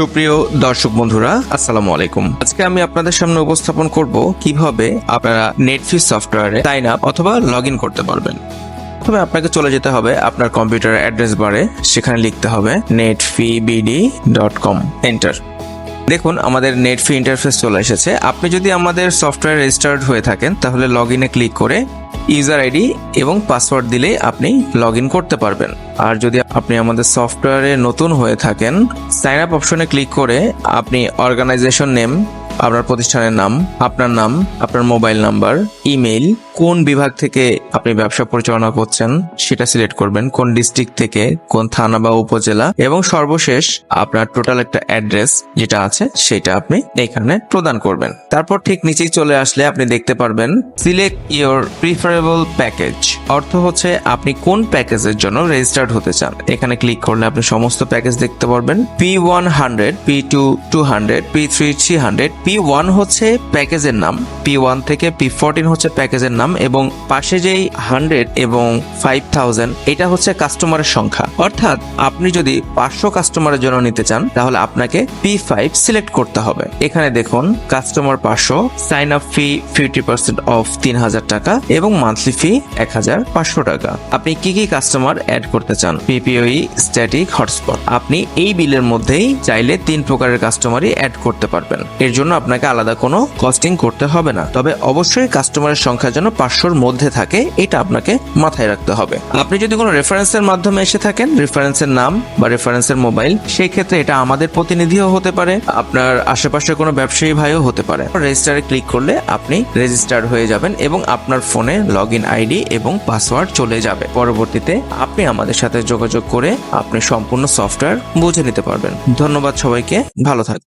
সুপ্রিয় দর্শক বন্ধুরা, আসসালামু আলাইকুম। আজকে আমি আপনাদের সামনে উপস্থাপন করব কীভাবে আপনারা নেটফ্লিক্স সফটওয়্যারে সাইন আপ অথবা লগ করতে পারবেন। প্রথমে আপনাকে চলে যেতে হবে আপনার কম্পিউটার অ্যাড্রেস বারে, সেখানে লিখতে হবে নেটফিবিডি ডট কম এন্টার দেখুন, আমাদের নেট ফ্রি ইন্টারফেস চলে এসেছে। আপনি যদি আমাদের সফটওয়্যার রেজিস্টার্ড হয়ে থাকেন, তাহলে লগ ইনে ক্লিক করে ইউজার আইডি এবং পাসওয়ার্ড দিলেই আপনি লগ ইন করতে পারবেন। আর যদি আপনি আমাদের সফটওয়্যারে নতুন হয়ে থাকেন সাইন আপ অপশনে ক্লিক করে আপনি অর্গানাইজেশন নেম আপনার প্রতিষ্ঠানের নাম, আপনার নাম, আপনার মোবাইল নাম্বার, ইমেইল, কোন বিভাগ থেকে আপনি ব্যবসা পরিচালনা করছেন সেটা সিলেক্ট করবেন, কোন ডিস্ট্রিক্ট থেকে, কোন থানা বা উপজেলা, এবং সর্বশেষ আপনার টোটাল একটা অ্যাড্রেস যেটা আছে সেটা আপনি এখানে প্রদান করবেন। তারপর ঠিক নিচেই চলে আসলে আপনি দেখতে পারবেন, সিলেক্ট ইওর প্রিফারেবল প্যাকেজ। অর্থ হচ্ছে আপনি কোন প্যাকেজের জন্য রেজিস্টার্ড হতে চান। এখানে ক্লিক করলে আপনি সমস্ত প্যাকেজ দেখতে পারবেন। P one hundred P two two hundred P three three hundred P one হচ্ছে প্যাকেজের নাম পি ওয়ান থেকে পি ফোরটিন হচ্ছে প্যাকেজের নাম এবং পাশে যেই হান্ড্রেড এবং ফাইভ থাউজেন্ড এটা হচ্ছে কাস্টমারের সংখ্যা। অর্থাৎ আপনি যদি পাঁচশো কাস্টমারের জন্য নিতে চান, তাহলে আপনাকে পি ফাইভ সিলেক্ট করতে হবে। এখানে দেখুন কাস্টমার পাঁচশো sign up fee fifty percent off তিন হাজার টাকা এবং মান্থলি ফি এক হাজার। পাঁচশো টাকা। আপনি কি কি কাস্টমার অ্যাড করতে চান? পিপিওই স্ট্যাটিক হটস্পট আপনি এই বিলের মধ্যেই চাইলে তিন প্রকারের কাস্টমারই অ্যাড করতে পারবেন। এর জন্য আপনাকে আলাদা কোনো কস্টিং করতে হবে না। তবে অবশ্যই কাস্টমারের সংখ্যা যেন পাঁচশোর মধ্যে থাকে, এটা আপনাকে মাথায় রাখতে হবে। আপনি যদি কোনো রেফারেন্সের মাধ্যমে এসে থাকেন রেফারেন্সের নাম বা রেফারেন্সের মোবাইল সেই ক্ষেত্রে এটা আমাদের প্রতিনিধিও হতে পারে, আপনার আশেপাশে কোনো ব্যবসায়ী ভাইও হতে পারে। রেজিস্টারে ক্লিক করলে আপনি রেজিস্টার হয়ে যাবেন এবং আপনার ফোনে লগ ইন আইডি এবং পাসওয়ার্ড চলে যাবে। পরবর্তীতে আপনি আমাদের সাথে যোগাযোগ করে আপনি সম্পূর্ণ সফটওয়্যার বুঝে নিতে পারবেন। ধন্যবাদ সবাইকে। ভালো থাকবেন।